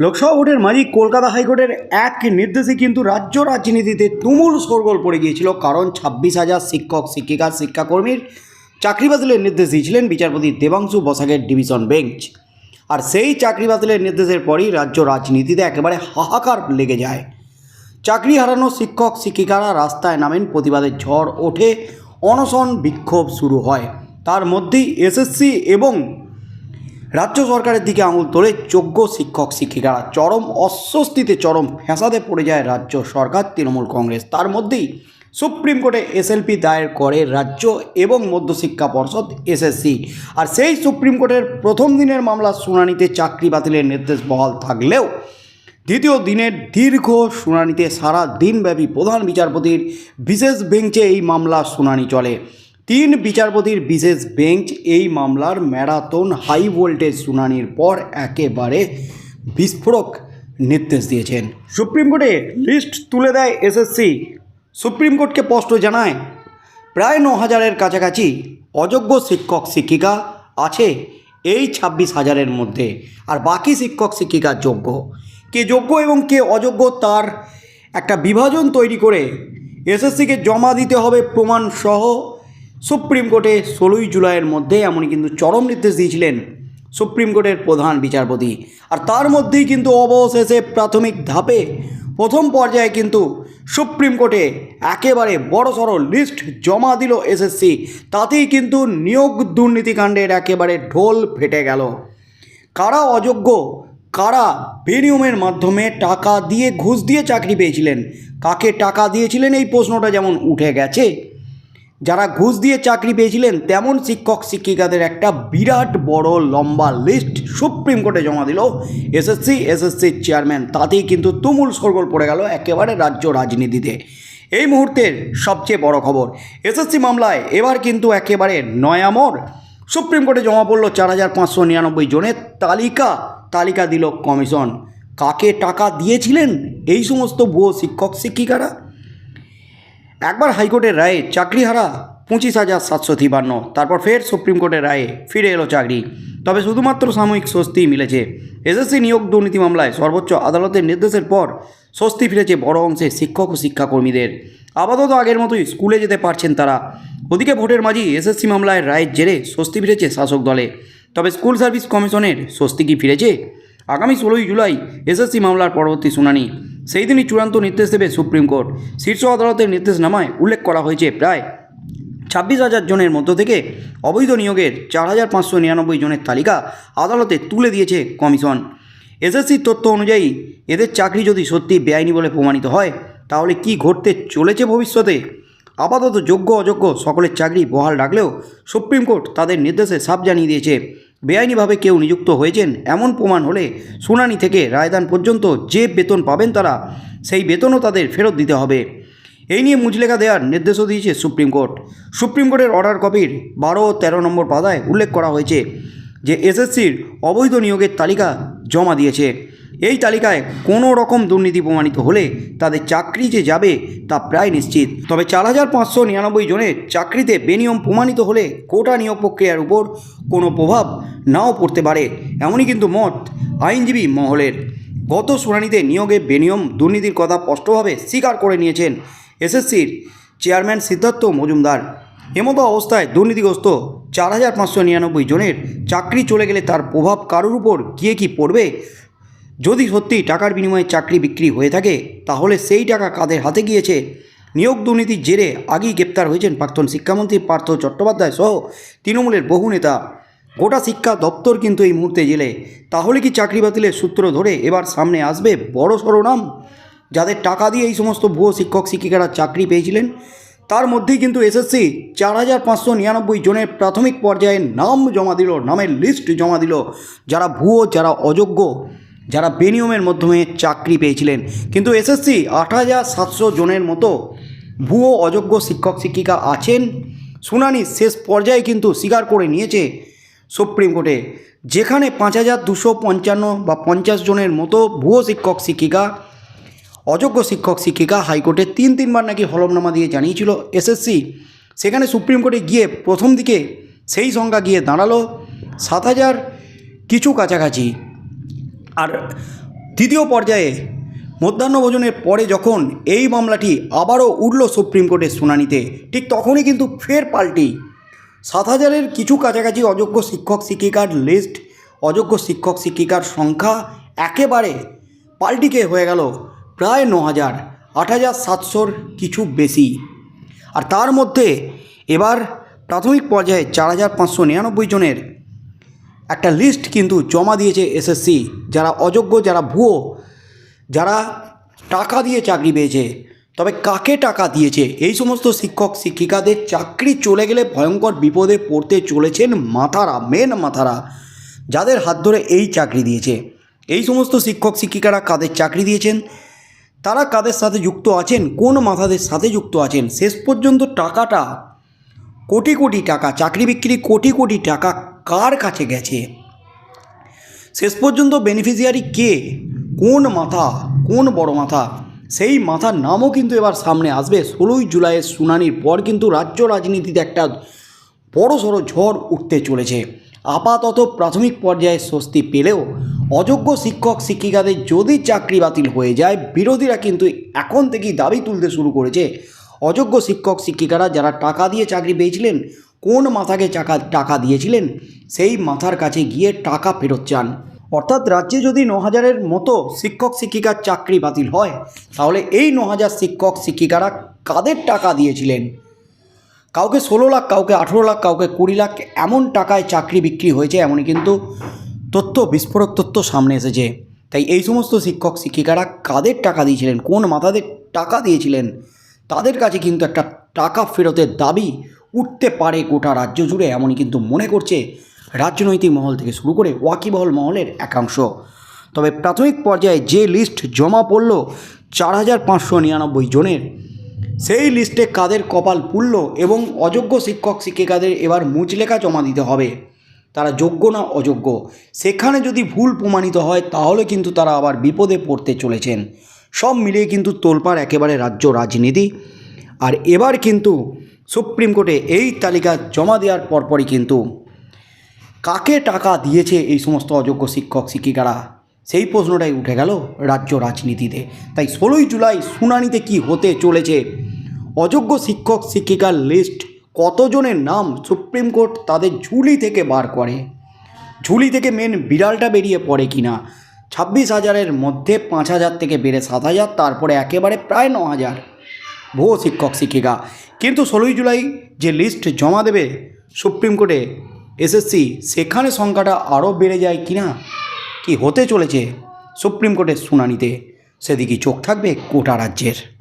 লোকসভা ভোটের মাঝে কলকাতা হাইকোর্টের এক নির্দেশে কিন্তু রাজ্য রাজনীতিতে তুমুল শোরগোল পড়ে গিয়েছিল। কারণ ছাব্বিশ হাজার শিক্ষক, শিক্ষিকা, শিক্ষাকর্মীর চাকরি বাতিলের নির্দেশ দিয়েছিলেন বিচারপতি দেবাংশু বসাকের ডিভিশন বেঞ্চ। আর সেই চাকরি বাতিলের নির্দেশের পরই রাজ্য রাজনীতিতে একেবারে হাহাকার লেগে যায়। চাকরি হারানো শিক্ষক, শিক্ষিকারা রাস্তায় নামেন প্রতিবাদের ঝড় ওঠে, অনশন, বিক্ষোভ শুরু হয়। তার মধ্যেই এসএসসি এবং রাজ্য সরকারের দিকে আঙুল তোলে যোগ্য শিক্ষক শিক্ষিকারা। চরম অস্বস্তিতে চরম ফ্যাসাদে পড়ে যায় রাজ্য সরকার, তৃণমূল কংগ্রেস। তার মধ্যেই সুপ্রিম কোর্টে এসএলপি দায়ের করে রাজ্য এবং মধ্যশিক্ষা পর্ষদ এসএসসি আর সেই সুপ্রিম কোর্টের প্রথম দিনের মামলার শুনানিতে চাকরি বাতিলের নির্দেশ বহাল থাকলেও দ্বিতীয় দিনের দীর্ঘ শুনানিতে সারা দিনব্যাপী প্রধান বিচারপতির বিশেষ বেঞ্চে এই মামলার শুনানি চলে। তিন বিচারপতির বিশেষ বেঞ্চ এই মামলার ম্যারাথন হাই ভোল্টেজ শুনানির পর একেবারে বিস্ফোরক নির্দেশ দিয়েছেন। সুপ্রিম কোর্টে লিস্ট তুলে দেয় এসএসসি। সুপ্রিম কোর্টকে স্পষ্ট জানায়, প্রায় ন হাজারের কাছাকাছি অযোগ্য শিক্ষক, শিক্ষিকা আছে এই ছাব্বিশ হাজারের মধ্যে। আর বাকি শিক্ষক, শিক্ষিকা যোগ্য। কে যোগ্য এবং কে অযোগ্য তার একটা বিভাজন তৈরি করে এসএসসিকে জমা দিতে হবে প্রমাণ সহ সুপ্রিম কোর্টে ষোলোই জুলাইয়ের মধ্যে এমনই কিন্তু চরম নির্দেশ দিয়েছিলেন সুপ্রিম কোর্টের প্রধান বিচারপতি। আর তার মধ্যেই কিন্তু অবশেষে প্রাথমিক ধাপে প্রথম পর্যায়ে কিন্তু সুপ্রিম কোর্টে একেবারে বড়সড় লিস্ট জমা দিল এসএসসি। তাতেই কিন্তু নিয়োগ দুর্নীতিকাণ্ডের একেবারে ঢোল ফেটে গেল। কারা অযোগ্য, কারা বেনিয়মের মাধ্যমে টাকা দিয়ে ঘুষ দিয়ে চাকরি পেয়েছিলেন, কাকে টাকা দিয়েছিলেন এই প্রশ্নটা যেমন উঠে গেছে যারা ঘুষ দিয়ে চাকরি পেয়েছিলেন, তেমন শিক্ষক, শিক্ষিকাদের একটা বিরাট বড় লম্বা লিস্ট সুপ্রিম কোর্টে জমা দিল। এসএসসি এসএসসির চেয়ারম্যান তাতেই কিন্তু তুমুল সরগোল পড়ে গেল একেবারে রাজ্য রাজনীতিতে। এই মুহূর্তের সবচেয়ে বড় খবর এসএসসি মামলায় এবার কিন্তু একেবারে নয়ামর সুপ্রিম কোর্টে জমা পড়ল চার হাজার পাঁচশো নিরানব্বই জনের তালিকা তালিকা দিল কমিশন। কাকে টাকা দিয়েছিলেন এই সমস্ত ভুয়ো শিক্ষক, শিক্ষিকারা? একবার হাইকোর্টের রায়ে চাকরি হারা পঁচিশ হাজার সাতশো তিপান্ন, তারপর ফের সুপ্রিম কোর্টের রায়ে ফিরে এলো চাকরি। তবে শুধুমাত্র সাময়িক স্বস্তি মিলেছে। এসএসসি নিয়োগ দুর্নীতি মামলায় সর্বোচ্চ আদালতের নির্দেশের পর স্বস্তি ফিরেছে বড় অংশে শিক্ষক ও শিক্ষাকর্মীদের। আপাতত আগের মতোই স্কুলে যেতে পারছেন তারা। ওদিকে ভোটের মাঝি এসএসসি মামলায় রায়ের জেরে স্বস্তি ফিরেছে শাসক দলে। তবে স্কুল সার্ভিস কমিশনের স্বস্তি কি ফিরেছে? আগামী ষোলোই জুলাই এসএসসি মামলার পরবর্তী শুনানি। সেই দিনই চূড়ান্ত নির্দেশ দেবে সুপ্রিম কোর্ট। শীর্ষ আদালতের নির্দেশনামায় উল্লেখ করা হয়েছে প্রায় ছাব্বিশ হাজার জনের মধ্য থেকে অবৈধ নিয়োগের চার হাজার পাঁচশো নিরানব্বই জনের তালিকা আদালতে তুলে দিয়েছে কমিশন। এসএসসির তথ্য অনুযায়ী এদের চাকরি যদি সত্যি বেআইনি বলে প্রমাণিত হয়, তাহলে কি ঘটতে চলেছে ভবিষ্যতে? আপাতত যোগ্য অযোগ্য সকলের চাকরি বহাল রাখলেও সুপ্রিম কোর্ট তাদের নির্দেশে সাপ জানিয়ে দিয়েছে। বেআইনিভাবে কেউ নিযুক্ত হয়েছেন, এমন প্রমাণ হলে শুনানি থেকে রায়দান পর্যন্ত যে বেতন পাবেন তারা, সেই বেতনও তাদের ফেরত দিতে হবে। এই নিয়ে মুচলেখা দেওয়ার নির্দেশও দিয়েছে সুপ্রিম কোর্ট। সুপ্রিম কোর্টের অর্ডার কপির বারো ও তেরো নম্বর পাদায় উল্লেখ করা হয়েছে যে এসএসসির অবৈধ নিয়োগের তালিকা জমা দিয়েছে। এই তালিকায় কোনো রকম দুর্নীতি প্রমাণিত হলে তাদের চাকরি যে যাবে তা প্রায় নিশ্চিত। তবে চার হাজার পাঁচশো নিরানব্বই জনের চাকরিতে বেনিয়ম প্রমাণিত হলে কোটা নিয়োগ প্রক্রিয়ার উপর কোনো প্রভাব নাও পড়তে পারে, এমনই কিন্তু মত আইনজীবী মহলের। গত শুনানিতে নিয়োগে বেনিয়ম দুর্নীতির কথা স্পষ্টভাবে স্বীকার করে নিয়েছেন এসএসসির চেয়ারম্যান সিদ্ধার্থ মজুমদার। এমতো অবস্থায় দুর্নীতিগ্রস্ত চার হাজার পাঁচশো নিরানব্বই জনের চাকরি চলে গেলে তার প্রভাব কারোর উপর গিয়ে কি পড়বে যদি সত্যি টাকার বিনিময়ে চাকরি বিক্রি হয়ে থাকে, তাহলে সেই টাকা কাদের হাতে গিয়েছে? নিয়োগ দুর্নীতির জেরে আগেই গ্রেপ্তার হয়েছেন প্রাক্তন শিক্ষামন্ত্রী পার্থ চট্টোপাধ্যায় সহ তৃণমূলের বহু নেতা। গোটা শিক্ষা দপ্তর কিন্তু এই মুহূর্তে জেলে। তাহলে কি চাকরি বাতিলের সূত্র ধরে এবার সামনে আসবে বড় সড়ো নাম যাদের টাকা দিয়ে এই সমস্ত ভুয়ো শিক্ষক শিক্ষিকারা চাকরি পেয়েছিলেন, তার মধ্যেই কিন্তু এসএসসি চার হাজার পাঁচশো নিরানব্বই জনের প্রাথমিক পর্যায়ে নাম জমা দিল, নামের লিস্ট জমা দিল যারা ভুয়ো, যারা অযোগ্য। যারা বেনিয়মের মাধ্যমে চাকরি পেয়েছিলেন। কিন্তু এসএসসি আট হাজার সাতশো জনের মতো ভুয়ো অযোগ্য শিক্ষক, শিক্ষিকা আছেন। শুনানি শেষ পর্যায়ে কিন্তু স্বীকার করে নিয়েছে সুপ্রিম কোর্টে, যেখানে পাঁচ হাজার দুশো পঞ্চান্ন বা পঞ্চাশ জনের মতো ভুয়ো শিক্ষক, শিক্ষিকা, অযোগ্য শিক্ষক, শিক্ষিকা হাইকোর্টে তিন, তিনবার নাকি হলফনামা দিয়ে জানিয়েছিল এসএসসি। সেখানে সুপ্রিম কোর্টে গিয়ে প্রথম দিকে সেই সংখ্যা গিয়ে দাঁড়াল, সাত হাজার কিছু কাছাকাছি। আর দ্বিতীয় পর্যায়ে মধ্যাহ্নভোজনের পরে যখন এই মামলাটি আবারও উঠল সুপ্রিম কোর্টের শুনানিতে, ঠিক তখনই কিন্তু ফের পাল্টি। সাত হাজারের কিছু কাছাকাছি অযোগ্য শিক্ষক শিক্ষিকার লিস্ট, অযোগ্য শিক্ষক শিক্ষিকার সংখ্যা একেবারে পাল্টিকে হয়ে গেল প্রায় ন হাজার, আট হাজার সাতশোর কিছু বেশি। আর তার মধ্যে এবার প্রাথমিক পর্যায়ে চার হাজার পাঁচশো নিরানব্বই জনের একটা লিস্ট কিন্তু জমা দিয়েছে এসএসসি যারা অযোগ্য, যারা ভুয়ো, যারা টাকা দিয়ে চাকরি পেয়েছে। তবে কাকে টাকা দিয়েছে? এই সমস্ত শিক্ষক, শিক্ষিকাদের চাকরি চলে গেলে ভয়ঙ্কর বিপদে পড়তে চলেছেন মাথারা মেন মাথারা, যাদের হাত ধরে এই চাকরি দিয়েছে। এই সমস্ত শিক্ষক, শিক্ষিকারা কাদের চাকরি দিয়েছেন? তারা কাদের সাথে যুক্ত আছেন? কোন মাথাদের সাথে যুক্ত আছেন? শেষ পর্যন্ত টাকাটা কোটি কোটি টাকা, চাকরি বিক্রি কোটি কোটি টাকা কার কাছে গেছে? শেষ পর্যন্ত বেনিফিশিয়ারি কে? কোন মাথা? কোন বড় মাথা? সেই মাথার নামও কিন্তু এবার সামনে আসবে। ষোলোই জুলাইয়ের শুনানির পর কিন্তু রাজ্য রাজনীতিতে একটা বড় সড়ো ঝড় উঠতে চলেছে। আপাতত প্রাথমিক পর্যায়ে স্বস্তি পেলেও অযোগ্য শিক্ষক, শিক্ষিকাদের যদি চাকরি বাতিল হয়ে যায়, বিরোধীরা কিন্তু এখন থেকেই দাবি তুলতে শুরু করেছে। অযোগ্য শিক্ষক, শিক্ষিকারা যারা টাকা দিয়ে চাকরি পেয়েছিলেন কোন মাথাকে টাকা টাকা দিয়েছিলেন? সেই মাথার কাছে গিয়ে টাকা ফেরত চান। অর্থাৎ রাজ্যে যদি ন হাজারের মতো শিক্ষক, শিক্ষিকার চাকরি বাতিল হয়, তাহলে এই ন হাজার শিক্ষক, শিক্ষিকারা কাদের টাকা দিয়েছিলেন? কাউকে ষোলো লাখ, কাউকে আঠেরো লাখ, কাউকে কুড়ি লাখ এমন টাকায় চাকরি বিক্রি হয়েছে, এমনই কিন্তু তথ্য, বিস্ফোরক তথ্য সামনে এসেছে। তাই এই সমস্ত শিক্ষক, শিক্ষিকারা কাদের টাকা দিয়েছিলেন? কোন মাথাদের টাকা দিয়েছিলেন? তাদের কাছে কিন্তু একটা টাকা ফেরতের দাবি উঠতে পারে গোটা রাজ্য জুড়ে, এমনই কিন্তু মনে করছে রাজনৈতিক মহল থেকে শুরু করে ওয়াকিবহল মহলের একাংশ। তবে প্রাথমিক পর্যায়ে যে লিস্ট জমা পড়ল চার হাজার পাঁচশো নিরানব্বই জনের, সেই লিস্টে কাদের কপাল পুড়ল এবং অযোগ্য শিক্ষক, শিক্ষিকাদের এবার মুচলেখা জমা দিতে হবে। তারা যোগ্য না অযোগ্য? সেখানে যদি ভুল প্রমাণিত হয়, তাহলে কিন্তু তারা আবার বিপদে পড়তে চলেছেন। সব মিলিয়ে কিন্তু তোলপাড় একেবারে রাজ্য রাজনীতি। আর এবার কিন্তু সুপ্রিম কোর্টে এই তালিকা জমা দেওয়ার পরপরই কিন্তু কাকে টাকা দিয়েছে এই সমস্ত অযোগ্য শিক্ষক, শিক্ষিকারা? সেই প্রশ্নটাই উঠে গেল রাজ্য রাজনীতিতে। তাই ষোলোই জুলাই শুনানিতে কি হতে চলেছে? অযোগ্য শিক্ষক, শিক্ষিকার লিস্ট কতজনের নাম সুপ্রিম কোর্ট তাদের ঝুলি থেকে বার করে? ঝুলি থেকে মেন বিড়ালটা বেরিয়ে পড়ে কিনা? ছাব্বিশ হাজারের মধ্যে পাঁচ হাজার থেকে বেড়ে সাত হাজার, তারপরে একেবারে প্রায় ন হাজার। ভুয়ো শিক্ষক, শিক্ষিকা। কিন্তু ষোলোই জুলাই যে লিস্ট জমা দেবে সুপ্রিম কোর্টে এসএসসি সেখানে সংখ্যাটা আরও বেড়ে যায় কি না কি হতে চলেছে সুপ্রিম কোর্টের শুনানিতে? সেদিকে চোখ থাকবে কোটা রাজ্যের?